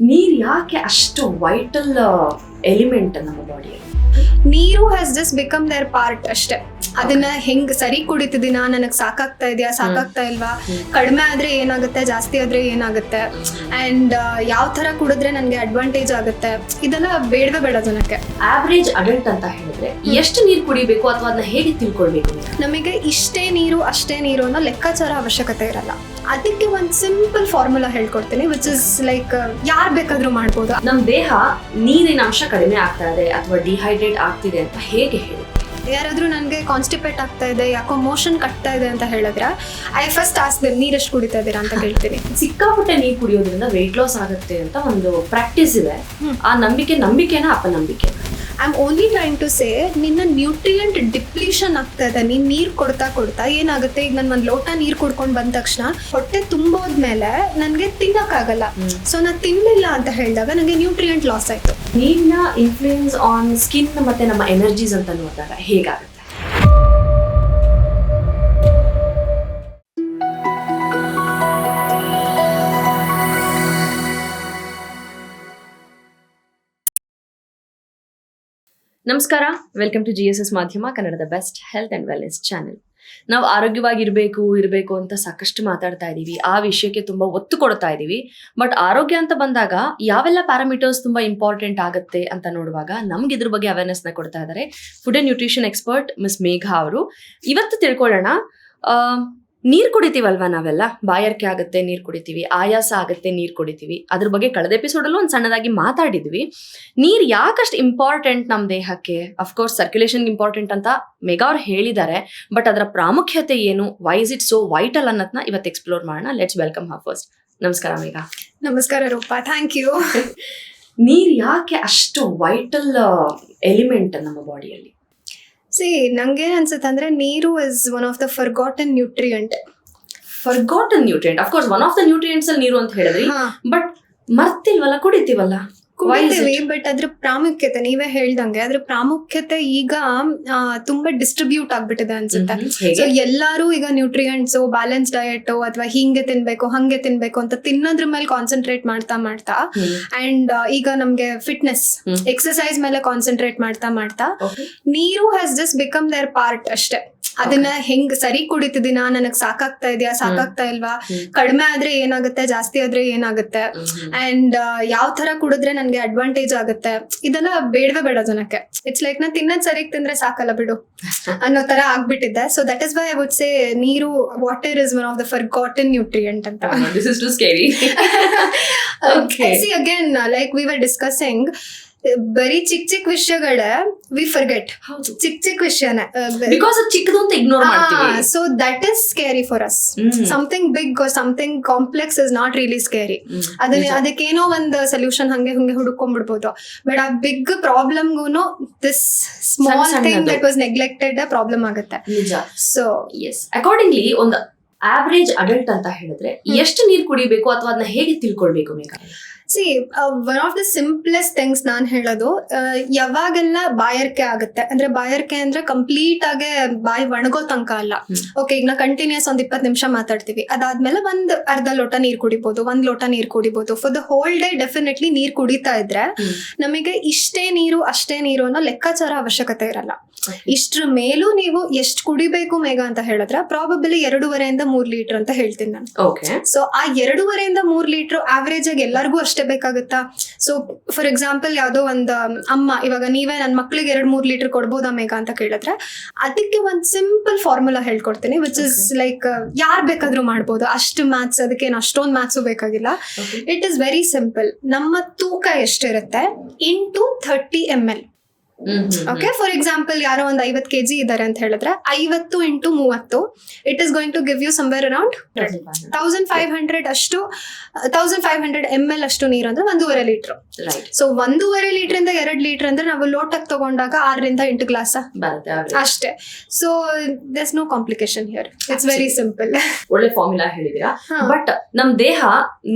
ನೀರ್ ಯಾಕೆ ಅಷ್ಟು ವೈಟಲ್ ಎಲಿಮೆಂಟ್ ನಮ್ಮ ಬಾಡಿಯಲ್ಲಿ ನೀರು has just become there part ಅಷ್ಟೇ. ಅದನ್ನ ಹೆಂಗ್ ಸರಿ ಕುಡಿತಿದ್ದೀನ? ನನಗ್ ಸಾಕಾಗ್ತಾ ಇದೆಯಾ? ಸಾಕಾಗ್ತಾ ಇಲ್ವಾ? ಕಡಿಮೆ ಆದ್ರೆ ಏನಾಗುತ್ತೆ? ಜಾಸ್ತಿ ಆದ್ರೆ ಏನಾಗುತ್ತೆ? ಅಂಡ್ ಯಾವ ತರ ಕುಡಿದ್ರೆ ನನಗೆ ಅಡ್ವಾಂಟೇಜ್ ಆಗುತ್ತೆ? ಇದೆಲ್ಲ ಬೇಡವೇ ಬೇಡ ಜನಕ್ಕೆ. ಆವ್ರೇಜ್ ಅಡಲ್ಟ್ ಅಂತ ಹೇಳಿದ್ರೆ ಎಷ್ಟು ನೀರು ಕುಡಿಬೇಕು ಅಥವಾ ಅದನ್ನ ಹೇಗೆ ತಿಳ್ಕೊಳ್ಬೇಕು? ನಮಗೆ ಇಷ್ಟೇ ನೀರು ಅಷ್ಟೇ ನೀರು ಅನ್ನೋ ಲೆಕ್ಕಾಚಾರ ಅವಶ್ಯಕತೆ ಇರಲ್ಲ. ಅದಕ್ಕೆ ಒಂದು ಸಿಂಪಲ್ ಫಾರ್ಮುಲಾ ಹೇಳ್ಕೊಡ್ತೀನಿ ವಿಚ್ ಇಸ್ ಲೈಕ್ ಯಾರ್ ಬೇಕಾದ್ರೂ ಮಾಡ್ಬೋದು. ನಮ್ ದೇಹ ನೀರಿನ ಅಂಶ ಕಡಿಮೆ ಆಗ್ತಾ ಇದೆ ಅಥವಾ ಡಿಹೈಡ್ರೇಟ್ ಆಗ್ತಿದೆ ಅಂತ ಹೇಗೆ ಹೇಳಿ? ಯಾರಾದರೂ ನನಗೆ ಕಾನ್ಸ್ಟಿಪೇಟ್ ಆಗ್ತಾ ಇದೆ ಯಾಕೋ ಮೋಷನ್ ಕಟ್ತಾ ಇದೆ ಅಂತ ಹೇಳಿದ್ರೆ ಐ ಫಸ್ಟ್ ಆಸ್ದೆ ನೀರೆಷ್ಟು ಕುಡಿತಾ ಇದ್ದೀರಾ? ಅಂತ ಹೇಳ್ತೀನಿ ಸಿಕ್ಕಾಪಟ್ಟೆ ನೀರು ಕುಡಿಯೋದ್ರಿಂದ ವೆಯ್ಟ್ ಲಾಸ್ ಆಗುತ್ತೆ ಅಂತ ಒಂದು ಪ್ರಾಕ್ಟೀಸ್ ಇದೆ. ಆ ನಂಬಿಕೆ ನಂಬಿಕೆನ ಅಪನಂಬಿಕೆ. I am only trying to say ನಿನ್ನ ನ್ಯೂಟ್ರಿಯೆಂಟ್ ಡಿಪ್ಲೀಷನ್ ಆಗ್ತಾ ಇದೆ. ನೀನು ನೀರು ಕೊಡ್ತಾ ಕೊಡ್ತಾ ಏನಾಗುತ್ತೆ? ಈಗ ನಾನು ಒಂದು ಲೋಟ ನೀರು ಕುಡ್ಕೊಂಡು ಬಂದ ತಕ್ಷಣ ಹೊಟ್ಟೆ ತುಂಬೋದ್ಮೇಲೆ ನನಗೆ ತಿನ್ನೋಕ್ಕಾಗಲ್ಲ. ಸೊ ನಾನು ತಿನ್ನಲಿಲ್ಲ ಅಂತ ಹೇಳಿದಾಗ ನನಗೆ ನ್ಯೂಟ್ರಿಯೆಂಟ್ ಲಾಸ್ ಆಯಿತು. ನೀರಿನ ಇನ್ಫ್ಲೂಯೆನ್ಸ್ ಆನ್ ಸ್ಕಿನ್ ಮತ್ತೆ ನಮ್ಮ ಎನರ್ಜೀಸ್ ಅಂತ ನೋಡಿದಾಗ ಹೇಗಾಗುತ್ತೆ? ನಮಸ್ಕಾರ. Welcome to G S S ಮಾಧ್ಯಮ ಕನ್ನಡದ best health and wellness channel ನಾವು ಆರೋಗ್ಯವಾಗಿರಬೇಕು, ಇರಬೇಕು ಅಂತ ಸಾಕಷ್ಟು ಮಾತಾಡ್ತಾ ಇದ್ದೀವಿ ಆ ವಿಷಯಕ್ಕೆ ತುಂಬಾ ಒತ್ತು ಕೊಡ್ತಾ ಇದ್ದೀವಿ ಬಟ್ ಆರೋಗ್ಯ ಅಂತ ಬಂದಾಗ ಯಾವೆಲ್ಲ ಪ್ಯಾರಾಮೀಟರ್ಸ್ ತುಂಬಾ ಇಂಪಾರ್ಟೆಂಟ್ ಆಗುತ್ತೆ ಅಂತ ನೋಡುವಾಗ ನಮ್ಗೆ ಇದ್ರ ಬಗ್ಗೆ ಅವೇರ್ನೆಸ್ನ ಕೊಡ್ತಾ ಇದ್ದಾರೆ food and nutrition expert miss Megha ಅವರು. ಇವತ್ತು ತಿಳ್ಕೊಳ್ಳೋಣ ನೀರ್ ಕುಡಿತೀವಲ್ವಾ ನಾವೆಲ್ಲ? ಬಾಯಾರಿಕೆ ಆಗುತ್ತೆ ನೀರು ಕುಡಿತೀವಿ ಆಯಾಸ ಆಗುತ್ತೆ ನೀರು ಕುಡಿತೀವಿ. ಅದ್ರ ಬಗ್ಗೆ ಕಳೆದ ಎಪಿಸೋಡಲ್ಲೂ ಒಂದು ಸಣ್ಣದಾಗಿ ಮಾತಾಡಿದ್ವಿ. ನೀರು ಯಾಕಷ್ಟು ಇಂಪಾರ್ಟೆಂಟ್ ನಮ್ಮ ದೇಹಕ್ಕೆ? ಅಫ್ಕೋರ್ಸ್ ಸರ್ಕ್ಯುಲೇಷನ್ಗೆ ಇಂಪಾರ್ಟೆಂಟ್ ಅಂತ ಮೆಗಾ ಅವ್ರು ಹೇಳಿದ್ದಾರೆ ಬಟ್ ಅದರ ಪ್ರಾಮುಖ್ಯತೆ ಏನು? ವೈಸ್ ಇಟ್ ಸೋ ವೈಟಲ್ ಅನ್ನೋದನ್ನ ಇವತ್ತು ಎಕ್ಸ್ಪ್ಲೋರ್ ಮಾಡೋಣ. ಲೆಟ್ಸ್ ವೆಲ್ಕಮ್ ಹಾ ಫಸ್ಟ್ ನಮಸ್ಕಾರ ಮೇಘಾ ನಮಸ್ಕಾರ ರೂಪಾ ಥ್ಯಾಂಕ್ ಯು ನೀರು ಯಾಕೆ ಅಷ್ಟು ವೈಟಲ್ ಎಲಿಮೆಂಟ್ ನಮ್ಮ ಬಾಡಿಯಲ್ಲಿ ಸಿ ನಂಗೆ ಅನ್ಸುತ್ತೆ ಅಂದ್ರೆ ನೀರು is one of the forgotten nutrient forgotten nutrient of course one of the nutrients ಅಲ್ಲಿ ನೀರು ಅಂತ ಹೇಳಿದ್ರಿ ಬಟ್ ಮರ್ತಿಲ್ವಲ್ಲ ಕುಡಿತೀವಲ್ಲ? ಕುಡಿತೀವಿ ಬಟ್ ಅದ್ರ ಪ್ರಾಮುಖ್ಯತೆ ನೀವೇ ಹೇಳ್ದಂಗೆ ಅದ್ರ ಪ್ರಾಮುಖ್ಯತೆ ಈಗ ತುಂಬಾ ಡಿಸ್ಟ್ರಿಬ್ಯೂಟ್ ಆಗ್ಬಿಟ್ಟಿದೆ ಅನ್ಸುತ್ತೆ. ಸೊ ಎಲ್ಲಾರು ಈಗ ನ್ಯೂಟ್ರಿಯೆಂಟ್ಸ್ ಬ್ಯಾಲೆನ್ಸ್ ಡಯಟ್ ಅಥವಾ ಹಿಂಗೆ ತಿನ್ಬೇಕು ಹಂಗೆ ತಿನ್ಬೇಕು ಅಂತ ತಿನ್ನೋದ್ರ ಮೇಲೆ ಕಾನ್ಸಂಟ್ರೇಟ್ ಮಾಡ್ತಾ ಮಾಡ್ತಾ. ಅಂಡ್ ಈಗ ನಮ್ಗೆ ಫಿಟ್ನೆಸ್. ಎಕ್ಸಸೈಸ್ ಮೇಲೆ ಕಾನ್ಸಂಟ್ರೇಟ್ ಮಾಡ್ತಾ ಮಾಡ್ತಾ. ನೀರು has just become there part ಅಷ್ಟೇ ಅದನ್ನ ಹೆಂಗ್ ಸರಿ ಕುಡಿತಿದ್ದೀನ? ನನಗ್ ಸಾಕಾಗ್ತಾ ಇದೆಯಾ? ಸಾಕಾಗ್ತಾ ಇಲ್ವಾ? ಕಡಿಮೆ ಆದ್ರೆ ಏನಾಗುತ್ತೆ? ಜಾಸ್ತಿ ಆದ್ರೆ ಏನಾಗುತ್ತೆ? ಅಂಡ್ ಯಾವ ತರ ಕುಡಿದ್ರೆ ನನ್ಗೆ ಅಡ್ವಾಂಟೇಜ್ ಆಗುತ್ತೆ? ಇದೆಲ್ಲ ಬೇಡವೇ ಬೇಡ ಜನಕ್ಕೆ. ಇಟ್ಸ್ ಲೈಕ್ ನಾ ತಿನ್ನೋದ್ ಸರಿಗ್ ತಿಂದ್ರೆ ಸಾಕಲ್ಲ ಬಿಡು. ಅನ್ನೋ ತರ ಆಗ್ಬಿಟ್ಟಿದೆ so that is why I would say ನೀರು water is one of the forgotten nutrient ಅಂತ ಲೈಕ್ ವಿ ವರ್ ಡಿಸ್ಕಸಿಂಗ್ ಬರೀ ಚಿಕ್ಕ ಚಿಕ್ಕ ವಿಷಯಗಳ ವಿ ಫರ್ಗೆಟ್ ಹೌದು. ಚಿಕ್ಕ ಚಿಕ್ಕ ವಿಷಯನೇ ಬಿಕಾಸ್ ಚಿಕ್ಕದು ಅಂತ ಇಗ್ನೋರ್ ಮಾಡ್ತೀವಿ. So that is scary for us. Something big something complex is not really scary. ಅದನ್ನ ಅದಕ್ಕೇನೋ ಒಂದು ಸೊಲ್ಯೂಷನ್ ಹಂಗೆ ಹಂಗೆ ಹುಡುಕೊಂಡ್ಬಿಡ್ಬೋದು ಬಟ್ ಆ big ಪ್ರಾಬ್ಲಮ್ಗೂನು this small thing. That was neglected problem ಆಗುತ್ತೆ. ಸೊ ಎಸ್ ಅಕಾರ್ಡಿಂಗ್ಲಿ ಒಂದು ಆವರೇಜ್ ಅಡಲ್ಟ್ ಅಂತ ಹೇಳಿದ್ರೆ ಎಷ್ಟು ನೀರು ಕುಡಿಬೇಕು ಅಥವಾ ಅದನ್ನ ಹೇಗೆ ತಿಳ್ಕೊಳ್ಬೇಕು Megha see one of the simplest things ನಾನು ಹೇಳೋದು ಆ, ಯಾವಾಗೆಲ್ಲ ಬಾಯರ್ಕೆ ಆಗುತ್ತೆ ಅಂದ್ರೆ ಬಾಯರ್ಕೆ ಅಂದ್ರೆ ಕಂಪ್ಲೀಟ್ ಆಗಿ ಬಾಯಿ ಒಣಗೋ ತನಕ ಅಲ್ಲ. ಓಕೆ ಈಗ ನಾ ಕಂಟಿನ್ಯೂಸ್ ಒಂದ್ ಇಪ್ಪತ್ತು ನಿಮಿಷ ಮಾತಾಡ್ತೀವಿ. ಅದಾದ್ಮೇಲೆ ಒಂದ್ ಅರ್ಧ ಲೋಟ ನೀರ್ ಕುಡಿಬಹುದು ಒಂದ್ ಲೋಟ ನೀರ್ ಕುಡಿಬಹುದು for the whole day definitely ನೀರ್ ಕುಡಿತಾ ಇದ್ರೆ. ನಮಗೆ ಇಷ್ಟೇ ನೀರು ಅಷ್ಟೇ ನೀರು ಅನ್ನೋ ಲೆಕ್ಕಾಚಾರ ಅವಶ್ಯಕತೆ ಇರಲ್ಲ. ಇಷ್ಟ್ರ ಮೇಲೂ ನೀವು ಎಷ್ಟು ಕುಡಿಬೇಕು ಮೇಘ ಅಂತ ಹೇಳಿದ್ರೆ ಪ್ರಾಬಬಲಿ ಎರಡೂವರೆಯಿಂದ ಮೂರ್ ಲೀಟರ್ ಅಂತ ಹೇಳ್ತೀನಿ ನಾನು. ಓಕೆ ಸೊ ಆ ಎರಡೂವರೆಯಿಂದ ಮೂರ್ ಲೀಟರ್ ಆವರೇಜ್ ಆಗಿ ಎಲ್ಲರಿಗೂ ಅಷ್ಟೇ ಬೇಕಾಗುತ್ತಾ? ಸೊ ಫಾರ್ ಎಕ್ಸಾಂಪಲ್ ಯಾವುದೋ ಒಂದು ಅಮ್ಮ ಇವಾಗ ನೀವೇ ನನ್ನ ಮಕ್ಳಿಗೆ ಎರಡ್ ಮೂರ್ ಲೀಟರ್ ಕೊಡ್ಬೋದಾ ಮೇಘ ಅಂತ ಕೇಳಿದ್ರೆ ಅದಕ್ಕೆ ಒಂದ್ ಸಿಂಪಲ್ ಫಾರ್ಮುಲಾ ಹೇಳ್ಕೊಡ್ತೀನಿ ವಿಚ್ ಇಸ್ ಲೈಕ್ ಯಾರ್ ಬೇಕಾದ್ರೂ ಮಾಡ್ಬೋದು. ಅಷ್ಟು ಮ್ಯಾಥ್ಸ್ ಅದಕ್ಕೇನು ಅಷ್ಟೊಂದು ಮ್ಯಾಥ್ಸು ಬೇಕಾಗಿಲ್ಲ. ಇಟ್ ಇಸ್ ವೆರಿ ಸಿಂಪಲ್ ನಮ್ಮ ತೂಕ ಎಷ್ಟಿರುತ್ತೆ? Into thirty M L okay for example ಯಾರೋ ಒಂದು ಐವತ್ತು ಕೆಜಿ ಇದಾರೆ ಇದ್ದಾರೆ ಅಂತ ಹೇಳಿದ್ರೆ ಐವತ್ತು ಇಂಟು ಮೂವತ್ತು it is going to give you somewhere around thousand five hundred ಅಷ್ಟು thousand five hundred M L ಅಷ್ಟು ನೀರು ಅಂದ್ರೆ ಒಂದೂವರೆ ಲೀಟರ್. ರೈಟ್ ಸೊ ಒಂದೂವರೆ ಲೀಟರ್ ಇಂದ ಎರಡು ಲೀಟರ್ ಅಂದ್ರೆ ನಾವು ಲೋಟಕ್ಕೆ ತಗೊಂಡಾಗ ಆರರಿಂದ ಎಂಟು ಗ್ಲಾಸ್. ಅಷ್ಟೇ. So thus no complication here it's very simple ಒಳ್ಳೆ ಫಾರ್ಮುಲಾ ಹೇಳಿದೀರಾ ಬಟ್ ನಮ್ ದೇಹ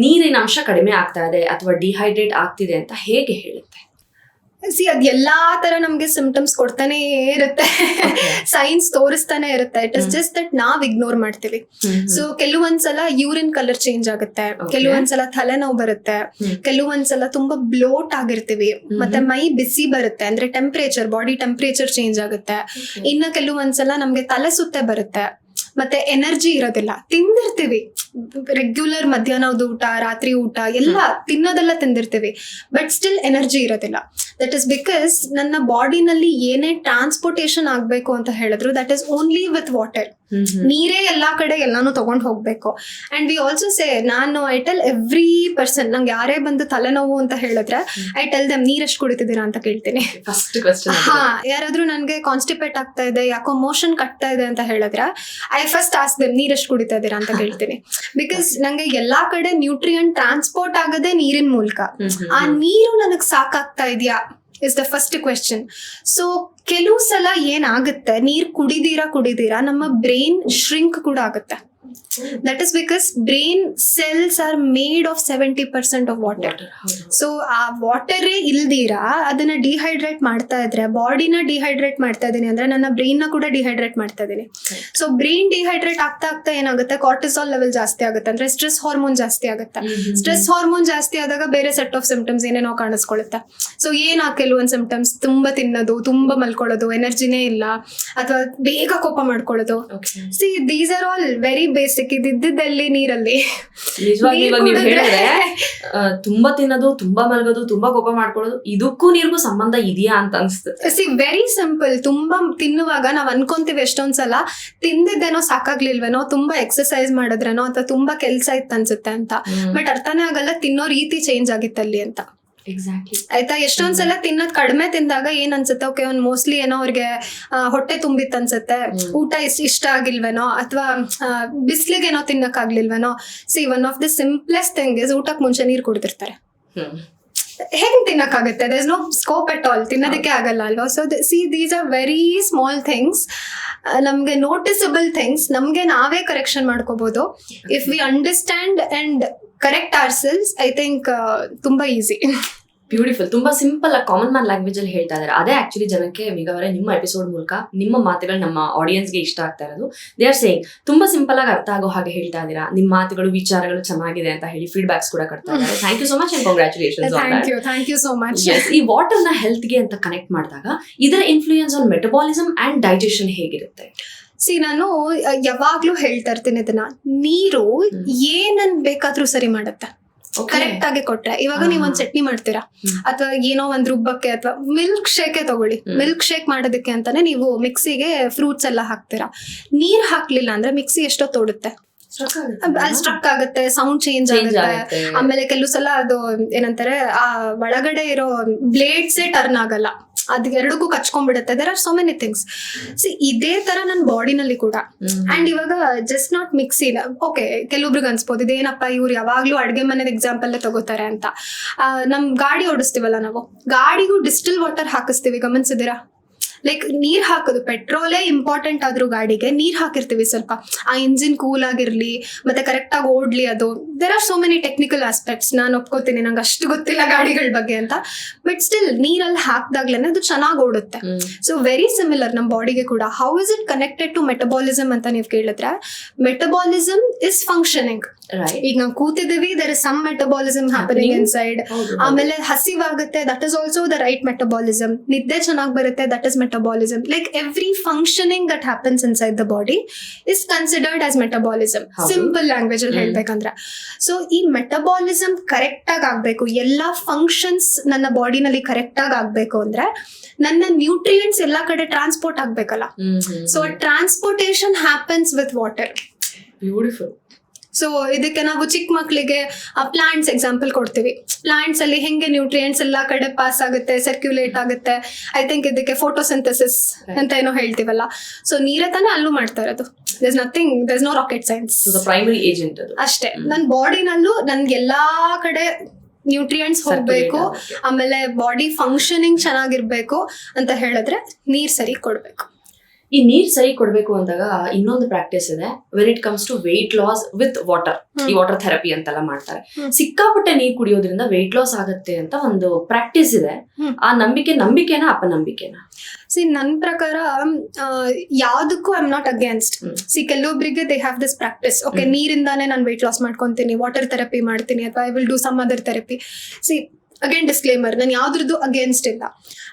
ನೀರಿನ ಅಂಶ ಕಡಿಮೆ ಆಗ್ತಾ ಇದೆ ಅಥವಾ ಡಿಹೈಡ್ರೇಟ್ ಆಗ್ತಿದೆ ಅಂತ ಹೇಗೆ ಹೇಳುತ್ತೆ? ಸಿ ಅದ್ ಎಲ್ಲಾ ತರ ನಮ್ಗೆ ಸಿಂಪ್ಟಮ್ಸ್ ಕೊಡ್ತಾನೆ ಇರುತ್ತೆ. ಸೈನ್ಸ್ ತೋರಿಸ್ತಾನೆ ಇರುತ್ತೆ. It is. ಜಸ್ಟ್ ದಟ್ ನಾವ್ ಇಗ್ನೋರ್ ಮಾಡ್ತೀವಿ. ಸೊ ಕೆಲವೊಂದ್ಸಲ ಯೂರಿನ್ ಕಲರ್ ಚೇಂಜ್ ಆಗುತ್ತೆ. ಕೆಲವೊಂದ್ಸಲ ತಲೆನೋವು ಬರುತ್ತೆ. ಕೆಲವೊಂದ್ಸಲ ತುಂಬಾ ಬ್ಲೋಟ್ ಆಗಿರ್ತೀವಿ. ಮತ್ತೆ ಮೈ ಬಿಸಿ ಬರುತ್ತೆ. ಅಂದ್ರೆ ಟೆಂಪರೇಚರ್ ಬಾಡಿ ಟೆಂಪರೇಚರ್ ಚೇಂಜ್ ಆಗುತ್ತೆ. ಇನ್ನ ಕೆಲವೊಂದ್ಸಲ ನಮ್ಗೆ ತಲೆ ಸುತ್ತೆ ಬರುತ್ತೆ. ಮತ್ತೆ ಎನರ್ಜಿ ಇರೋದಿಲ್ಲ. ತಿಂದಿರ್ತೀವಿ. ರೆಗ್ಯುಲರ್ ಮಧ್ಯಾಹ್ನದ ಊಟ ರಾತ್ರಿ ಊಟ ಎಲ್ಲ ತಿನ್ನೋದೆಲ್ಲ ತಿಂದಿರ್ತೀವಿ. ಬಟ್ ಸ್ಟಿಲ್ ಎನರ್ಜಿ ಇರೋದಿಲ್ಲ. ದಟ್ ಇಸ್ ಬಿಕಾಸ್ ನನ್ನ ಬಾಡಿನಲ್ಲಿ ಏನೇ ಟ್ರಾನ್ಸ್ಪೋರ್ಟೇಷನ್ ಆಗ್ಬೇಕು ಅಂತ ಹೇಳಿದ್ರು that is only with water ನೀರೇ ಎಲ್ಲಾ ಕಡೆ ಎಲ್ಲಾನು ತಗೊಂಡ್ ಹೋಗ್ಬೇಕು. ಅಂಡ್ ವಿ ಆಲ್ಸೋ ಸೇ ನಾನು ಐ ಟೆಲ್ ಎವ್ರಿ ಪರ್ಸನ್ ನಂಗೆ ಯಾರೇ ಬಂದು ತಲೆನೋವು ಅಂತ ಹೇಳಿದ್ರೆ ಐ ಟೆಲ್ ದಮ್ ನೀರಷ್ಟು ಕುಡಿತಿದ್ದೀರಾ? ಅಂತ ಕೇಳ್ತೀನಿ. ಹಾ ಯಾರಾದ್ರೂ ನನ್ಗೆ ಕಾನ್ಸ್ಟಿಪೇಟ್ ಆಗ್ತಾ ಇದೆ ಯಾಕೋ ಮೋಷನ್ ಕಟ್ತಾ ಇದೆ ಅಂತ ಹೇಳಿದ್ರೆ ಐ ಫಸ್ಟ್ ಆಸ್ ದಮ್ ನೀರಷ್ಟು ಕುಡಿತಾ ಇದ್ದೀರಾ? ಅಂತ ಕೇಳ್ತೀನಿ. ಬಿಕಾಸ್ ನಂಗೆ ಎಲ್ಲಾ ಕಡೆ ನ್ಯೂಟ್ರಿಯಂಟ್ ಟ್ರಾನ್ಸ್ಪೋರ್ಟ್ ಆಗದೆ ನೀರಿನ ಮೂಲಕ. ಆ ನೀರು ನನಗ್ ಸಾಕಾಗ್ತಾ ಇದೆಯಾ? Is the first question so ಕೆಲವು ಸಲ ಏನಾಗುತ್ತೆ? ನೀರು ಕುಡಿದೀರಾ ಕುಡಿದೀರಾ, ನಮ್ಮ ಬ್ರೈನ್ ಶ್ರಿಂಕ್ ಕೂಡ ಆಗುತ್ತೆ. That is because brain cells are made of seventy percent of water so ಆ ವಾಟರೇ ಇಲ್ದಿರಾ ಅದನ್ನ ಡಿಹೈಡ್ರೇಟ್ ಮಾಡ್ತಾ ಇದ್ರೆ ಬಾಡಿನ ಡಿಹೈಡ್ರೇಟ್ ಮಾಡ್ತಾ ಇದೀನಿ ಅಂದ್ರೆ ನನ್ನ ಬ್ರೈನ್ನ ಕೂಡ ಡಿಹೈಡ್ರೇಟ್ ಮಾಡ್ತಾ ಇದ್ದೀನಿ. ಸೊ ಬ್ರೈನ್ ಡಿಹೈಡ್ರೇಟ್ ಆಗ್ತಾ ಆಗ್ತಾ ಏನಾಗುತ್ತೆ? ಕಾರ್ಟಿಸಾಲ್ ಲೆವೆಲ್ ಜಾಸ್ತಿ ಆಗುತ್ತೆ ಅಂದ್ರೆ ಸ್ಟ್ರೆಸ್ ಹಾರ್ಮೋನ್ ಜಾಸ್ತಿ ಆಗುತ್ತೆ. ಸ್ಟ್ರೆಸ್ ಹಾರ್ಮೋನ್ ಜಾಸ್ತಿ ಆದಾಗ ಬೇರೆ ಸೆಟ್ ಆಫ್ ಸಿಂಪ್ಟಮ್ಸ್ ಏನೇನೋ ಕಾಣಿಸ್ಕೊಳ್ಳುತ್ತೆ. ಸೊ ಏನ ಕೆಲವೊಂದು ಸಿಂಪ್ಟಮ್ಸ್ ತುಂಬಾ ತಿನ್ನೋದು ತುಂಬಾ ಮಲ್ಕೊಳ್ಳೋದು ಎನರ್ಜಿನೇ ಇಲ್ಲ ಅಥವಾ ಬೇಗ ಕೋಪ ಮಾಡ್ಕೊಳ್ಳೋದು. See these are all very basic ಇದ್ದಿದ್ದಲ್ಲಿ ನೀರಲ್ಲಿ. ನಿಜವಾಗಿ ನೀರ್ ಇವಾಗ ನೀವು ಕುಡಿದ್ರೆ- ಹೇಳಿದ್ರೆ ತುಂಬಾ ತಿನ್ನೋದು ತುಂಬಾ ಮಲಗೋದು ತುಂಬಾ ಕೋಪ ಮಾಡ್ಕೊಳ್ಳೋದು ಇದಕ್ಕೂ ನೀರಿಗೂ ಸಂಬಂಧ ಇದೆಯಾ ಅಂತ ಅನ್ಸುತ್ತೆ. ಸಿ ವೆರಿ ಸಿಂಪಲ್ ತುಂಬಾ ತಿನ್ನುವಾಗ ನಾವ್ ಅನ್ಕೊಂತೀವಿ ಎಷ್ಟೊಂದ್ಸಲ ತಿಂದಿದ್ದೇನೋ ಸಾಕಾಗ್ಲಿಲ್ವೇನೋ ತುಂಬಾ ಎಕ್ಸರ್ಸೈಸ್ ಮಾಡಿದ್ರೇನೋ ಅಥವಾ ತುಂಬಾ ಕೆಲ್ಸ ಇತ್ತು ಅನ್ಸುತ್ತೆ ಅಂತ ಬಟ್ ಅರ್ಥನೇ ಆಗಲ್ಲ ತಿನ್ನೋ ರೀತಿ ಚೇಂಜ್ ಆಗಿತ್ತಲ್ಲಿ ಅಂತ. ಆಯ್ತಾ? ಎಷ್ಟೊಂದ್ಸಲ ತಿನ್ನೋದ್ ಕಡಿಮೆ ತಿಂದಾಗ ಏನ್ ಅನ್ಸುತ್ತೆ? ಓಕೆ ಒಂದ್ ಮೋಸ್ಟ್ಲಿ ಏನೋ ಅವ್ರಿಗೆ ಹೊಟ್ಟೆ ತುಂಬಿತ್ತು ಅನ್ಸುತ್ತೆ. ಊಟ ಇಷ್ಟ ಇಷ್ಟ ಆಗಿಲ್ವೇನೋ? ಅಥವಾ ಬಿಸ್ಲಿಗೆ ಏನೋ ತಿನ್ನಕ್ ಆಗ್ಲಿಲ್ವೇನೋ? See one of the simplest thing is ಊಟಕ್ ಮುಂಚೆ ನೀರ್ ಕುಡಿದಿರ್ತಾರೆ. ಹೆಂಗ್ ತಿನ್ನಕ್ಕಾಗುತ್ತೆ? There is no scope at all ತಿನ್ನೋದಕ್ಕೆ ಆಗಲ್ಲ ಅಲ್ವಾ? So see these are very small things ನಮಗೆ ನೋಟಿಸಬಲ್ ಥಿಂಗ್ಸ್ ನಮಗೆ ನಾವೇ ಕರೆಕ್ಷನ್ ಮಾಡ್ಕೋಬಹುದು if we understand and correct our cells I think ತುಂಬಾ ಈಸಿ ಬ್ಯೂಟಿಫುಲ್ ತುಂಬಾ ಸಿಂಪಲ್ ಆಗಿ ಕಾಮನ್ ಮ್ಯಾನ್ ಲ್ಯಾಂಗ್ವೇಜ್ ಅಲ್ಲಿ ಹೇಳ್ತಾ ಇದಾರೆ ಅದೇ ಆಕ್ಚುಲಿ ಜನಕ್ಕೆ ಅವರೇ ನಿಮ್ಮ ಎಪಿಸೋಡ್ ಮೂಲಕ ನಿಮ್ಮ ಮಾತುಗಳು ನಮ್ಮ ಆಡಿಯನ್ಸ್ಗೆ ಇಷ್ಟ ಆಗ್ತಾ ಇರೋದು. ದೇ ಆರ್ ಸೇಯಿಂಗ್ ತುಂಬಾ ಸಿಂಪಲ್ ಆಗಿ ಅರ್ಥ ಆಗೋ ಹಾಗೆ ಹೇಳ್ತಾ ಇದ್ದೀರಾ. ನಿಮ್ಮ ಮಾತುಗಳು ವಿಚಾರಗಳು ಚೆನ್ನಾಗಿದೆ ಅಂತ ಹೇಳಿ ಫೀಡ್ಬ್ಯಾಕ್ಸ್ ಕೂಡ ಕೊಡ್ತಾ ಇದ್ದಾರೆ. Thank you so much and congratulation ಈ ವಾಟರ್ನ ಹೆಲ್ತ್ಗೆ ಅಂತ ಕನೆಕ್ಟ್ ಮಾಡಿದಾಗ ಇದರ influence on metabolism and digestion ಹೇಗಿರುತ್ತೆ? ಸಿ ನಾನು ಯಾವಾಗ್ಲೂ ಹೇಳ್ತಾ ಇರ್ತೀನಿ ಇದನ್ನ. ನೀರು. ಏನನ್ ಬೇಕಾದ್ರೂ ಸರಿ ಮಾಡುತ್ತೆ. ಕರೆಕ್ಟ್ ಆಗಿ ಕೊಟ್ರೆ. ಇವಾಗ ನೀವು ಒಂದ್. ಚಟ್ನಿ ಮಾಡ್ತೀರಾ? ಅಥವಾ ಏನೋ ಒಂದ್ ರುಬ್ಬಕ್ಕೆ ಅಥವಾ ಮಿಲ್ಕ್ ಶೇಕೆ ತಗೊಳ್ಳಿ. ಮಿಲ್ಕ್ ಶೇಕ್ ಮಾಡೋದಕ್ಕೆ ಅಂತಾನೆ ನೀವು ಮಿಕ್ಸಿಗೆ ಫ್ರೂಟ್ಸ್ ಎಲ್ಲ ಹಾಕ್ತೀರಾ. ನೀರ್ ಹಾಕ್ಲಿಲ್ಲ ಅಂದ್ರೆ ಮಿಕ್ಸಿ ಎಷ್ಟೋ ತೋಡುತ್ತೆ. ಅಲ್ಲಿ ಸ್ಟ್ರಕ್ ಆಗುತ್ತೆ ಸೌಂಡ್ ಚೇಂಜ್ ಆಗುತ್ತೆ. ಆಮೇಲೆ ಕೆಲವು ಸಲ ಅದು ಏನಂತಾರೆ ಆ ಒಳಗಡೆ ಇರೋ ಬ್ಲೇಡ್ಸೇ ಟರ್ನ್ ಆಗಲ್ಲ. ಎರಡಕ್ಕೂ ಕಚ್ಕೊಂಡ್ಬಿಡುತ್ತೆ. There are so many things so ಇದೇ ತರ ನನ್ನ ಬಾಡಿನಲ್ಲಿ ಕೂಡ. ಅಂಡ್ ಇವಾಗ ಜಸ್ಟ್ ನಾಟ್ ಮಿಕ್ಸಿ ಓಕೆ ಕೆಲವೊಬ್ರಿಗೆ ಅನ್ಸ್ಬೋದು ಇದೇನಪ್ಪ ಇವ್ರು ಯಾವಾಗ್ಲೂ ಅಡ್ಗೆ ಮನೆದ ಎಕ್ಸಾಂಪಲ್ ತಗೋತಾರೆ ಅಂತ. ನಮ್ ಗಾಡಿ ಓಡಿಸ್ತೀವಲ್ಲ ನಾವು? ಗಾಡಿಗೂ ಡಿಸ್ಟಿಲ್ ವಾಟರ್ ಹಾಕಿಸ್ತೀವಿ ಗಮನಿಸಿದಿರಾ ಲೈಕ್ ನೀರ್ ಹಾಕೋದು ಪೆಟ್ರೋಲೇ ಇಂಪಾರ್ಟೆಂಟ್ ಆದ್ರೂ ಗಾಡಿಗೆ ನೀರ್ ಹಾಕಿರ್ತೀವಿ ಸ್ವಲ್ಪ. ಆ ಇಂಜಿನ್ ಕೂಲ್ ಆಗಿರ್ಲಿ ಮತ್ತೆ ಕರೆಕ್ಟ್ ಆಗಿ ಓಡ್ಲಿ ಅದು. There are so many technical aspects ನಾನು ಒಪ್ಕೋತೀನಿ ನಂಗೆ ಅಷ್ಟು ಗೊತ್ತಿಲ್ಲ ಗಾಡಿಗಳ ಬಗ್ಗೆ ಅಂತ. ಬಟ್ ಸ್ಟಿಲ್ ನೀರಲ್ಲಿ ಹಾಕ್ದಾಗ್ಲೇನೆ ಅದು ಚೆನ್ನಾಗಿ ಓಡುತ್ತೆ. ಸೊ ವೆರಿ ಸಿಮಿಲರ್ ನಮ್ಮ ಬಾಡಿಗೆ ಕೂಡ. How is it connected to metabolism ಅಂತ ನೀವು ಕೇಳಿದ್ರೆ ಮೆಟಬಾಲಿಸಮ್ ಇಸ್ ಫಂಕ್ಷನಿಂಗ್. ಈಗ ನಾವು ಕೂತಿದ್ದೀವಿ there is some metabolism happening. Inside ಆಮೇಲೆ ಹಸಿವಾಗುತ್ತೆ that is also the right metabolism ನಿದ್ದೆ ಚೆನ್ನಾಗಿ ಬರುತ್ತೆ that is metabolism like every functioning that happens inside the body is considered as metabolism. Simple language ಅಲ್ಲಿ. ಹೇಳ್ಬೇಕಂದ್ರೆ. So ಈ metabolism correct ಆಗಿ ಆಗ್ಬೇಕು ಎಲ್ಲಾ ಫಂಕ್ಷನ್ಸ್ ನನ್ನ ಬಾಡಿನಲ್ಲಿ ಕರೆಕ್ಟ್ ಆಗಿ ಆಗ್ಬೇಕು ಅಂದ್ರೆ ನನ್ನ ನ್ಯೂಟ್ರಿಯೆಂಟ್ಸ್ ಎಲ್ಲಾ ಕಡೆ ಟ್ರಾನ್ಸ್ಪೋರ್ಟ್ ಆಗ್ಬೇಕಲ್ಲ. So transportation happens with water beautiful so ಇದಕ್ಕೆ ನಾವು ಚಿಕ್ಕ ಮಕ್ಕಳಿಗೆ ಪ್ಲಾಂಟ್ಸ್ ಎಕ್ಸಾಂಪಲ್ ಕೊಡ್ತೀವಿ. ಪ್ಲಾಂಟ್ಸ್ ಅಲ್ಲಿ ಹೆಂಗೆ ನ್ಯೂಟ್ರಿಯೆಂಟ್ಸ್ ಎಲ್ಲಾ ಕಡೆ ಪಾಸ್ ಆಗುತ್ತೆ ಸರ್ಕ್ಯುಲೇಟ್ ಆಗುತ್ತೆ. ಐ ಥಿಂಕ್ ಇದಕ್ಕೆ ಫೋಟೋಸಿಂಥಸಿಸ್ ಅಂತ ಏನೋ ಹೇಳ್ತೀವಲ್ಲ. ಸೊ ನೀರೇ ತಾನೇ ಅಲ್ಲೂ ಮಾಡ್ತಾ ಇರೋದು. That's nothing that's no rocket science primary agent ಅಷ್ಟೇ. ನನ್ನ ಬಾಡಿನಲ್ಲೂ ನನ್ಗೆ ಎಲ್ಲಾ ಕಡೆ ನ್ಯೂಟ್ರಿಯೆಂಟ್ಸ್ ಹೋಗ್ಬೇಕು ಆಮೇಲೆ ಬಾಡಿ ಫಂಕ್ಷನಿಂಗ್ ಚೆನ್ನಾಗಿರ್ಬೇಕು ಅಂತ ಹೇಳಿದ್ರೆ ನೀರ್ ಸರಿ ಕೊಡ್ಬೇಕು. ಈ ನೀರ್ ಸರಿ ಕೊಡ್ಬೇಕು ಅಂದಾಗ ಇನ್ನೊಂದು ಪ್ರಾಕ್ಟೀಸ್ ಇದೆ. When it comes to weight loss with water ಈ ವಾಟರ್ ಥೆರಪಿ ಅಂತೆಲ್ಲ ಮಾಡ್ತಾರೆ. ಸಿಕ್ಕಾಪಟ್ಟೆ ನೀರ್ ಕುಡಿಯೋದ್ರಿಂದ ವೆಯ್ಟ್ ಲಾಸ್ ಆಗುತ್ತೆ ಅಂತ ಒಂದು ಪ್ರಾಕ್ಟೀಸ್ ಇದೆ. ಆ ನಂಬಿಕೆ ನಂಬಿಕೆನಾ ಅಪನಂಬಿಕೆನ? ಸಿ ನನ್ನ ಪ್ರಕಾರ ಯಾವ್ದಕ್ಕೂ I am not against. See ಕೆಲವೊಬ್ಬರಿಗೆ they have this practice okay. ನೀರಿಂದಾನೇ ನಾನು ವೆಯ್ಟ್ ಲಾಸ್ ಮಾಡ್ಕೊತೀನಿ ವಾಟರ್ ಥೆರಪಿ ಮಾಡ್ತೀನಿ ಅಥವಾ I will do some other therapy see again disclaimer ನಾನು ಯಾವ್ದ್ರದ್ದು ಅಗೇನ್ಸ್ಟ್ ಇಲ್ಲ.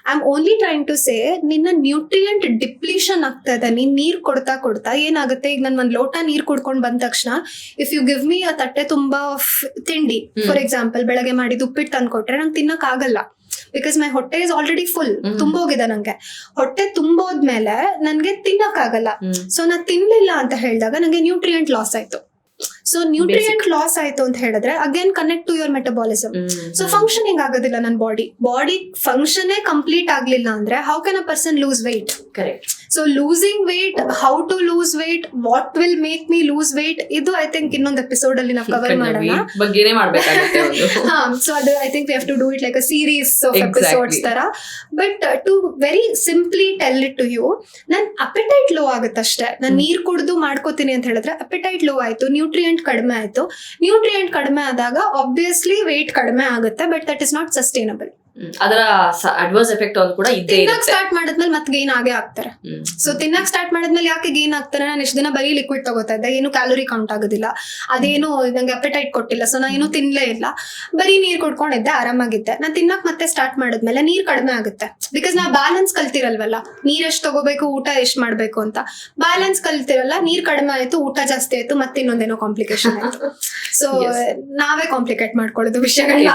I am only trying to say ನಿನ್ನ ನ್ಯೂಟ್ರಿಯೆಂಟ್ ಡಿಪ್ಲೀಷನ್ ಆಗ್ತಾ ಇದೆ. ನೀನ್ ನೀರ್ ಕೊಡ್ತಾ ಕೊಡ್ತಾ ಏನಾಗುತ್ತೆ? ಈಗ ನಾನು ಒಂದ್ ಲೋಟ ನೀರ್ ಕುಡ್ಕೊಂಡ್ ಬಂದ ತಕ್ಷಣ ಇಫ್ ಯು ಗಿವ್ ಮಿ ಆ ತಟ್ಟೆ ತುಂಬಾ ತಿಂಡಿ. ಫಾರ್ ಎಕ್ಸಾಂಪಲ್ ಬೆಳಗ್ಗೆ ಮಾಡಿದ ಉಪ್ಪಿಟ್ಟು ತಂದ್ಕೊಟ್ರೆ ನಂಗೆ ತಿನ್ನಕ್ ಆಗಲ್ಲ. ಬಿಕಾಸ್ ಮೈ ಹೊಟ್ಟೆ ಇಸ್ ಆಲ್ರೆಡಿ ಫುಲ್. ತುಂಬೋಗಿದೆ ನಂಗೆ. ಹೊಟ್ಟೆ ತುಂಬೋದ್ಮೇಲೆ ನನ್ಗೆ ತಿನ್ನಕ್ ಆಗಲ್ಲ. ಸೊ ನಾ ತಿನ್ಲಿಲ್ಲ ಅಂತ ಹೇಳಿದಾಗ ನಂಗೆ ನ್ಯೂಟ್ರಿಯಂಟ್ ಲಾಸ್ ಆಯ್ತು. ಸೊ ನ್ಯೂಟ್ರಿಯೆಂಟ್ ಲಾಸ್ ಆಯ್ತು ಅಂತ ಹೇಳಿದ್ರೆ again connect to your metabolism so functioning ಆಗೋದಿಲ್ಲ ನನ್ನ ಬಾಡಿ ಬಾಡಿ ಫಂಕ್ಷನ್ ಕಂಪ್ಲೀಟ್ ಆಗ್ಲಿಲ್ಲ ಅಂದ್ರೆ how can a person lose weight correct so losing weight how to lose weight what will make me lose weight ಇದು I think ಇನ್ನೊಂದು episode ಅಲ್ಲಿ ನಾವು cover ಮಾಡೋಣ so ಅದು I think we have to do it like a series of. Episodes ತರ but to very simply tell it to you ನನ್ appetite low ಆಗುತ್ತಷ್ಟೇ ನಾನು. ನೀರ್ ಕುಡಿದು ಮಾಡ್ಕೋತೀನಿ ಅಂತ ಹೇಳಿದ್ರೆ ಅಪೆಟೈಟ್ ಲೋ ಆಯ್ತು ನ್ಯೂಟ್ರಿಯೆಂಟ್ ಕಡಿಮೆ ಆಯ್ತು ನ್ಯೂಟ್ರಿಯೆಂಟ್ ಕಡಿಮೆ ಆದಾಗ ಆಬ್ವಿಯಸ್ಲಿ ವೇಟ್ ಕಡಿಮೆ ಆಗುತ್ತೆ but that is not sustainable. ಅದರ ಅಡ್ವರ್ಸ್ ಎಫೆಕ್ಟ್ ಒಂದು ಕೂಡ ಇದ್ದೇ ತಿನ್ನಕ್ ಸ್ಟಾರ್ಟ್ ಮಾಡಿದ್ಮೇಲೆ ಮತ್ತೆ ಗೇನ್ ಆಗೇ ಆಗ್ತಾರೆ. ಸೊ ತಿನ್ನಕ್ ಸ್ಟಾರ್ಟ್ ಮಾಡಿದ್ಮೇಲೆ ಯಾಕೆ ಗೇನ್ ಆಗ್ತಾರೆ? ನಾನು ಎಷ್ಟು ದಿನ ಬರೀ ಲಿಕ್ವಿಡ್ ತಗೋತಾ ಇದ್ದೆ. ಏನು ಕ್ಯಾಲೋರಿ ಕೌಂಟ್ ಆಗೋದಿಲ್ಲ. ಅದೇನು ನಂಗೆ ಅಪೆಟೈಟ್ ಕೊಟ್ಟಿಲ್ಲ. ಸೊ ನಾನು ಏನು ತಿನ್ಲೇ ಇಲ್ಲ. ಬರೀ ನೀರ್ ಕುಡ್ಕೊಂಡಿದ್ದೆ ಆರಾಮಾಗಿದ್ದೆ. ನಾನು ತಿನ್ನಕ್ ಮತ್ತೆ ಸ್ಟಾರ್ಟ್ ಮಾಡಿದ್ಮೇಲೆ ನೀರ್ ಕಡಿಮೆ ಆಗುತ್ತೆ. ಬಿಕಾಸ್ ನಾ ಬ್ಯಾಲೆನ್ಸ್ ಕಲ್ತಿರಲ್ವಲ್ಲ? ನೀರ್ ಎಷ್ಟು ತಗೋಬೇಕು ಊಟ ಎಷ್ಟು ಮಾಡ್ಬೇಕು ಅಂತ. ಬ್ಯಾಲೆನ್ಸ್ ಕಲ್ತಿರಲ್ಲ ನೀರ್ ಕಡಿಮೆ ಆಯ್ತು ಊಟ ಜಾಸ್ತಿ ಆಯ್ತು ಮತ್ತೆ ಇನ್ನೊಂದೇನೋ ಕಾಂಪ್ಲಿಕೇಶನ್ ಆಯ್ತು ಸೊ ನಾವೇ ಕಾಂಪ್ಲಿಕೇಟ್ ಮಾಡ್ಕೊಳ್ಳೋದು ವಿಷಯಗಳನ್ನ.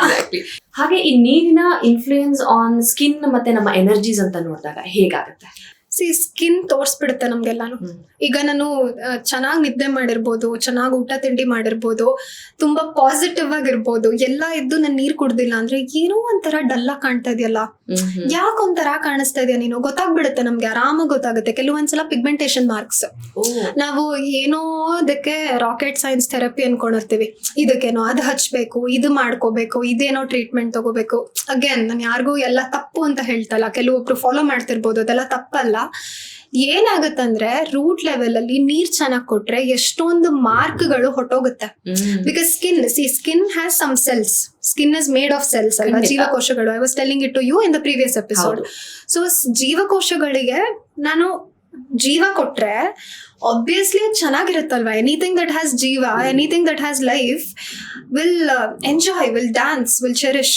ಹಾಗೆ ಈ ನೀರಿನ ಇನ್ಫ್ಲೂಯೆನ್ಸ್ ಆನ್ ಸ್ಕಿನ್ ಮತ್ತೆ ನಮ್ಮ ಎನರ್ಜೀಸ್ ಅಂತ ನೋಡಿದಾಗ ಹೇಗಾಗುತ್ತೆ? ಸಿ ಸ್ಕಿನ್ ತೋರ್ಸ್ಬಿಡುತ್ತೆ ನಮ್ಗೆಲ್ಲಾನು. ಈಗ ನಾನು ಚೆನ್ನಾಗಿ ನಿದ್ದೆ ಮಾಡಿರ್ಬೋದು ಚೆನ್ನಾಗಿ ಊಟ ತಿಂಡಿ ಮಾಡಿರ್ಬೋದು ತುಂಬಾ ಪಾಸಿಟಿವ್ ಆಗಿರ್ಬೋದು ಎಲ್ಲ ಇದ್ದು ನಾನು ನೀರ್ ಕುಡ್ದಿಲ್ಲ ಅಂದ್ರೆ ಏನೋ ಒಂಥರ ಡಲ್ಲ ಕಾಣ್ತಾ ಇದೆಯಲ್ಲ. ಹ್ಮ್, ಹ್ಮ್. ಯಾಕೆ ಒಂಥರ ಕಾಣಿಸ್ತಾ ಇದೆಯಾ ನೀನು? ಗೊತ್ತಾಗ್ಬಿಡುತ್ತೆ ನಮ್ಗೆ ಆರಾಮಾಗಿ ಗೊತ್ತಾಗುತ್ತೆ. ಕೆಲವೊಂದ್ಸಲ ಪಿಗ್ಮೆಂಟೇಶನ್ ಮಾರ್ಕ್ಸ್ ನಾವು ಏನೋ ಅದಕ್ಕೆ ರಾಕೆಟ್ ಸೈನ್ಸ್ ಥೆರಪಿ ಅನ್ಕೊಂಡಿರ್ತೀವಿ. ಇದಕ್ಕೇನೋ ಅದು ಹಚ್ಬೇಕು ಇದು ಮಾಡ್ಕೋಬೇಕು ಇದೇನೋ ಟ್ರೀಟ್ಮೆಂಟ್ ತಗೋಬೇಕು. ಅಗೇನ್ ನಾನು ಯಾರಿಗೂ ಎಲ್ಲ ತಪ್ಪು ಅಂತ ಹೇಳ್ತಲ್ಲ. ಕೆಲವೊಬ್ರು ಫಾಲೋ ಮಾಡ್ತಿರ್ಬೋದು ಅದೆಲ್ಲ ತಪ್ಪಲ್ಲ. ಏನಾಗುತ್ತಂದ್ರೆ ರೂಟ್ ಲೆವೆಲ್ ಅಲ್ಲಿ ನೀರ್ ಚೆನ್ನಾಗಿ ಕೊಟ್ರೆ ಎಷ್ಟೊಂದು ಮಾರ್ಕ್ಗಳು ಹೊಟ್ಟೋಗುತ್ತೆ. Because skin see skin has some cells skin is made of cells ಅಲ್ವಾ? ಜೀವಕೋಶಗಳು. I was telling it to you in the previous episode. So ಜೀವಕೋಶಗಳಿಗೆ ನಾನು ಜೀವ ಕೊಟ್ರೆ ಆಬ್ವಿಯಸ್ಲಿ ಅದು ಚೆನ್ನಾಗಿರುತ್ತಲ್ವಾ? ಎನಿಥಿಂಗ್ ದಟ್ ಹ್ಯಾಸ್ ಜೀವ anything that has life will enjoy will dance will cherish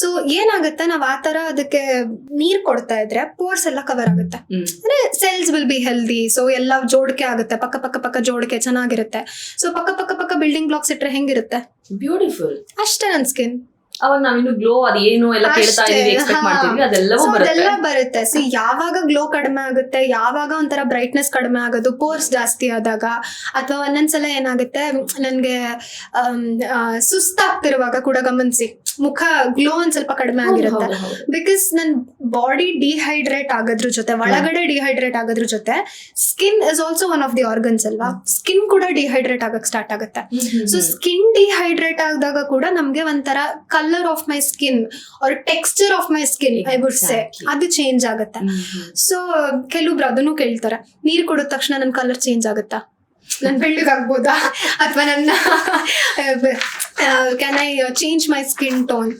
so ಏನಾಗುತ್ತೆ? ನಾವ್ ಆ ತರ ಅದಕ್ಕೆ ನೀರ್ ಕೊಡ್ತಾ ಇದ್ರೆ ಪೋರ್ಸ್ ಎಲ್ಲ ಕವರ್ ಆಗುತ್ತೆ. ಅಂದ್ರೆ cells will be healthy so ಎಲ್ಲ ಜೋಡಿಕೆ ಆಗುತ್ತೆ. ಪಕ್ಕ ಪಕ್ಕ ಪಕ್ಕ ಜೋಡಿಕೆ ಚೆನ್ನಾಗಿರುತ್ತೆ. ಸೊ ಪಕ್ಕ ಪಕ್ಕ ಪಕ್ಕ ಬಿಲ್ಡಿಂಗ್ ಬ್ಲಾಕ್ಸ್ ಇಟ್ರೆ ಹೆಂಗಿರುತ್ತೆ? ಬ್ಯೂಟಿಫುಲ್ ಅಷ್ಟೇ ನನ್ ಸ್ಕಿನ್ ಅವಾಗ ನಾವಿನ್ನು ಗ್ಲೋ ಅದೇನು ಎಲ್ಲ ಕೇಳ್ತಾ ಇದೀವಿ ಎಕ್ಸ್ಪೆಕ್ಟ್ ಮಾಡ್ತೀವಿ ಅದೆಲ್ಲವೂ ಬರುತ್ತೆ. ಬರುತ್ತೆ. ಸಿ ಯಾವಾಗ ಗ್ಲೋ ಕಡಿಮೆ ಆಗುತ್ತೆ ಯಾವಾಗ ಒಂಥರ ಬ್ರೈಟ್ನೆಸ್ ಕಡಿಮೆ ಆಗೋದು ಪೋರ್ಸ್ ಜಾಸ್ತಿ ಆದಾಗ ಅಥವಾ ಒಂದೊಂದ್ಸಲ ಏನಾಗುತ್ತೆ ನನ್ಗೆ ಸುಸ್ತಾಗ್ತಿರುವಾಗ ಕೂಡ ಗಮನಿಸಿ. ಮುಖ ಗ್ಲೋ ಒಂದ್ ಸ್ವಲ್ಪ ಕಡಿಮೆ ಆಗಿರುತ್ತೆ. ಬಿಕಾಸ್ ನನ್ ಬಾಡಿ ಡಿಹೈಡ್ರೇಟ್ ಆಗೋದ್ರ ಜೊತೆ ಒಳಗಡೆ ಡಿಹೈಡ್ರೇಟ್ ಆಗೋದ್ರ ಜೊತೆ skin is also one of the organs ಅಲ್ವಾ? ಸ್ಕಿನ್ ಕೂಡ ಡಿಹೈಡ್ರೇಟ್ ಆಗಕ್ ಸ್ಟಾರ್ಟ್ ಆಗುತ್ತೆ. ಸೊ ಸ್ಕಿನ್ ಡಿಹೈಡ್ರೇಟ್ ಆದಾಗ ಕೂಡ ನಮ್ಗೆ ಒಂಥರ colour of my skin or texture of my skin I would say ಅದು ಚೇಂಜ್ ಆಗುತ್ತೆ. ಸೊ ಕೆಲವೊಬ್ರು ಅದನ್ನು ಕೇಳ್ತಾರೆ. ನೀರ್ ಕುಡಿದ ತಕ್ಷಣ ನನ್ ಕಲರ್ ಚೇಂಜ್ ಆಗುತ್ತಾ? ನನ್ ಬೆಳ್ಳಗಾಗ್ಬೋದಾ ಅಥವಾ ನನ್ನ can I change my skin tone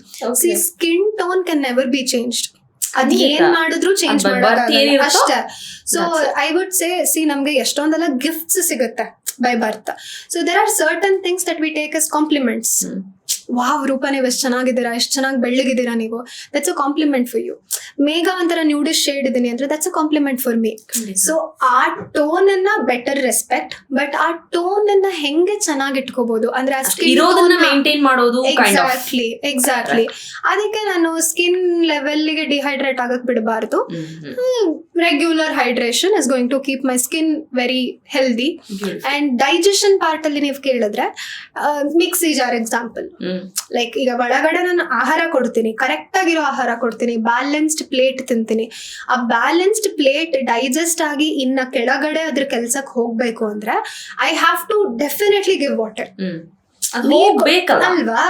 see. Skin tone can never be change ಅದ್ ಏನ್ ಮಾಡಿದ್ರು ಚೇಂಜ್ ಮಾಡೋದು ಅಷ್ಟೇ. So I would say see ನಮ್ಗೆ ಎಷ್ಟೊಂದೆಲ್ಲ ಗಿಫ್ಟ್ಸ್ ಸಿಗುತ್ತೆ by birth so there are certain things that we take as compliments. Wow Roopa ನೀವು ಎಷ್ಟು ಚೆನ್ನಾಗಿದ್ದೀರಾ ಎಷ್ಟು ಚೆನ್ನಾಗಿ ಬೆಳ್ಳಗಿದ್ದೀರಾ ನೀವು. That's a compliment for you Megha ಒಂಥರ ನ್ಯೂಡಿಶ್ ಶೇಡ್ ಇದ್ದೀನಿ ಅಂದ್ರೆ that's a compliment for me so ಆ ಟೋನ್ ಅನ್ನ ಬೆಟರ್ ರೆಸ್ಪೆಕ್ಟ್ ಬಟ್ ಆ ಟೋನ್ ಅನ್ನ ಹೆಂಗೆ ಚೆನ್ನಾಗಿ ಇಟ್ಕೋಬಹುದು ಅಂದ್ರೆ ಮೇಂಟೈನ್ ಮಾಡೋದು ಎಕ್ಸಾಕ್ಟ್ಲಿ ಎಕ್ಸಾಕ್ಟ್ಲಿ ಅದಕ್ಕೆ ನಾನು ಸ್ಕಿನ್ ಲೆವೆಲ್ಗೆ ಡಿಹೈಡ್ರೇಟ್ ಆಗಕ್ ಬಿಡಬಾರ್ದು. Regular hydration is going to keep my skin very healthy and digestion part ಅಲ್ಲಿ ನೀವು ಕೇಳಿದ್ರೆ ಮಿಕ್ಸಿ ಜಾರ್ ಎಕ್ಸಾಂಪಲ್ ಲೈಕ್ ಈಗ ಒಳಗಡೆ ನಾನು ಆಹಾರ ಕೊಡ್ತೀನಿ ಕರೆಕ್ಟ್ ಆಗಿರೋ ಆಹಾರ ಕೊಡ್ತೀನಿ ಬ್ಯಾಲೆನ್ಸ್ಡ್ ಪ್ಲೇಟ್ ತಿಂತೀನಿ. ಆ ಬ್ಯಾಲೆನ್ಸ್ಡ್ ಪ್ಲೇಟ್ ಡೈಜೆಸ್ಟ್ ಆಗಿ ಇನ್ನ ಕೆಳಗಡೆ ಅದ್ರ ಕೆಲ್ಸಕ್ಕೆ ಹೋಗ್ಬೇಕು ಅಂದ್ರೆ I have to definitely give water ಅಲ್ವಾ?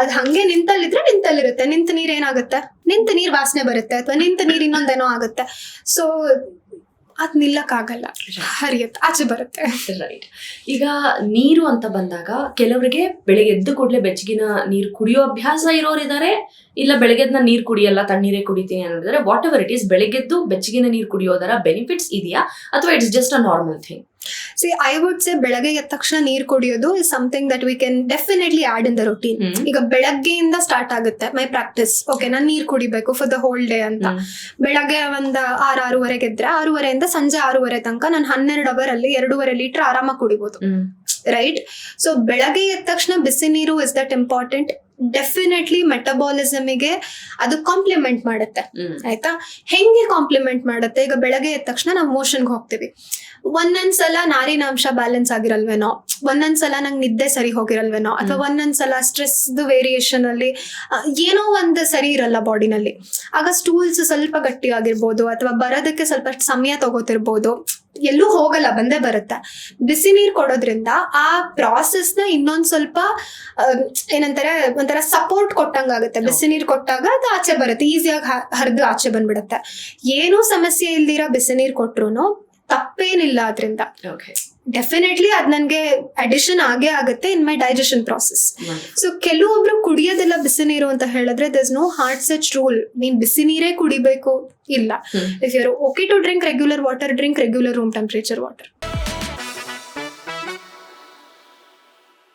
ಅದ್ ಹಂಗೆ ನಿಂತಲ್ಲಿದ್ರೆ ನಿಂತಲ್ಲಿರುತ್ತೆ ನಿಂತ ನೀರ್ ಏನಾಗುತ್ತೆ? ನಿಂತ ನೀರ್ ವಾಸನೆ ಬರುತ್ತೆ ಅಥವಾ ನಿಂತ ನೀರ್ ಇನ್ನೊಂದೇನೋ ಆಗುತ್ತೆ. ಸೊ ಅದ್ ನಿಲ್ಲಕ್ಕಾಗಲ್ಲ. ಹರಿಯತ್ ಆಚೆ ಬರುತ್ತೆ. ರೈಟ್ ಈಗ ನೀರು ಅಂತ ಬಂದಾಗ ಕೆಲವರಿಗೆ ಬೆಳಗ್ಗೆ ಎದ್ದು ಕೂಡಲೇ ಬೆಚ್ಚಗಿನ ನೀರು ಕುಡಿಯೋ ಅಭ್ಯಾಸ ಇರೋರಿದ್ದಾರೆ ಇಲ್ಲ ಬೆಳಗ್ಗೆದ್ ನಾನು ನೀರು ಕುಡಿಯಲ್ಲ ತಣ್ಣೀರೇ ಕುಡಿತೀನಿ ಅನ್ನೋದಾದ್ರೆ ವಾಟ್ ಎವರ್ ಇಟ್ ಈಸ್ ಬೆಳಗ್ಗೆದ್ದು ಬೆಚ್ಚಗಿನ ನೀರು ಕುಡಿಯೋದರ ಬೆನಿಫಿಟ್ಸ್ ಇದೆಯಾ? ಅಥವಾ it's just a normal thing see I would say ಬೆಳಗ್ಗೆ ಎದ್ದ ತಕ್ಷಣ ನೀರ್ ಕುಡಿಯೋದು is something that we can definitely add in the routine ಈಗ ಬೆಳಗ್ಗೆಯಿಂದ ಸ್ಟಾರ್ಟ್ ಆಗುತ್ತೆ ಮೈ ಪ್ರಾಕ್ಟೀಸ್ ಓಕೆ ನಾನು ನೀರ್ ಕುಡಿಬೇಕು ಫಾರ್ ದ ಹೋಲ್ ಡೇ ಅಂತ. ಬೆಳಗ್ಗೆ ಒಂದ್ ಆರ್ ಆರೂವರೆಗೆ ಎದ್ರೆ ಆರೂವರೆಯಿಂದ ಸಂಜೆ ಆರೂವರೆ ತನಕ ನಾನು ಹನ್ನೆರಡು ಅವರ್ ಅಲ್ಲಿ ಎರಡೂವರೆ ಲೀಟರ್ ಆರಾಮಾಗಿ ಕುಡಿಬಹುದು ರೈಟ್ ಸೊ ಬೆಳಗ್ಗೆ ಎದ್ದ ತಕ್ಷಣ ಬಿಸಿ ನೀರು ಇಸ್ ದಟ್ ಇಂಪಾರ್ಟೆಂಟ್ ಡೆಫಿನೆಟ್ಲಿ ಮೆಟಬಾಲಿಸಮಿಗೆ ಅದು ಕಾಂಪ್ಲಿಮೆಂಟ್ ಮಾಡುತ್ತೆ. ಆಯ್ತಾ? ಹೆಂಗೆ ಕಾಂಪ್ಲಿಮೆಂಟ್ ಮಾಡುತ್ತೆ? ಈಗ ಬೆಳಗ್ಗೆ ಎದ್ದ ತಕ್ಷಣ ನಾವು ಮೋಷನ್ಗೆ ಹೋಗ್ತೀವಿ. ಒಂದೊಂದ್ಸಲ ನಾರಿನಾಂಶ ಬ್ಯಾಲೆನ್ಸ್ ಆಗಿರಲ್ವೇನೋ? ಒಂದೊಂದ್ಸಲ ನಂಗೆ ನಿದ್ದೆ ಸರಿ ಹೋಗಿರಲ್ವೇನೋ? ಅಥವಾ ಒಂದೊಂದ್ಸಲ ಸ್ಟ್ರೆಸ್ ವೇರಿಯೇಷನ್ ಅಲ್ಲಿ ಏನೋ ಒಂದು ಸರಿ ಇರಲ್ಲ ಬಾಡಿನಲ್ಲಿ ಆಗ ಸ್ಟೂಲ್ಸ್ ಸ್ವಲ್ಪ ಗಟ್ಟಿ ಆಗಿರ್ಬೋದು ಅಥವಾ ಬರೋದಕ್ಕೆ ಸ್ವಲ್ಪ ಸಮಯ ತಗೋತಿರ್ಬೋದು. ಎಲ್ಲೂ ಹೋಗಲ್ಲ, ಬಂದೇ ಬರುತ್ತೆ. ಬಿಸಿ ನೀರು ಕೊಡೋದ್ರಿಂದ ಆ ಪ್ರಾಸೆಸ್ನ ಇನ್ನೊಂದ್ ಸ್ವಲ್ಪ ಏನಂತಾರೆ, ಒಂಥರ ಸಪೋರ್ಟ್ ಕೊಟ್ಟಂಗಾಗುತ್ತೆ. ಬಿಸಿ ನೀರು ಕೊಟ್ಟಾಗ ಅದು ಆಚೆ ಬರುತ್ತೆ ಈಸಿಯಾಗಿ ಹರಿದು ಆಚೆ ಬಂದ್ಬಿಡುತ್ತೆ. ಏನೂ ಸಮಸ್ಯೆ ಇಲ್ದಿರೋ ಬಿಸಿ ನೀರು ಕೊಟ್ರು ತಪ್ಪೇನಿಲ್ಲ ಅದರಿಂದ. ಡೆಫಿನೆಟ್ಲಿ ಅದ್ ನನ್ಗೆ ಅಡಿಷನ್ ಆಗೇ ಆಗುತ್ತೆ in my digestion process so ಕೆಲವೊಬ್ರು ಕುಡಿಯೋದೆಲ್ಲ ಬಿಸಿ ನೀರು ಅಂತ ಹೇಳಿದ್ರೆ there's no hard such rule ನೀನ್ ಬಿಸಿ ನೀರೇ ಕುಡಿಬೇಕು. ಇಲ್ಲ. If you okay to drink regular water drink regular room temperature water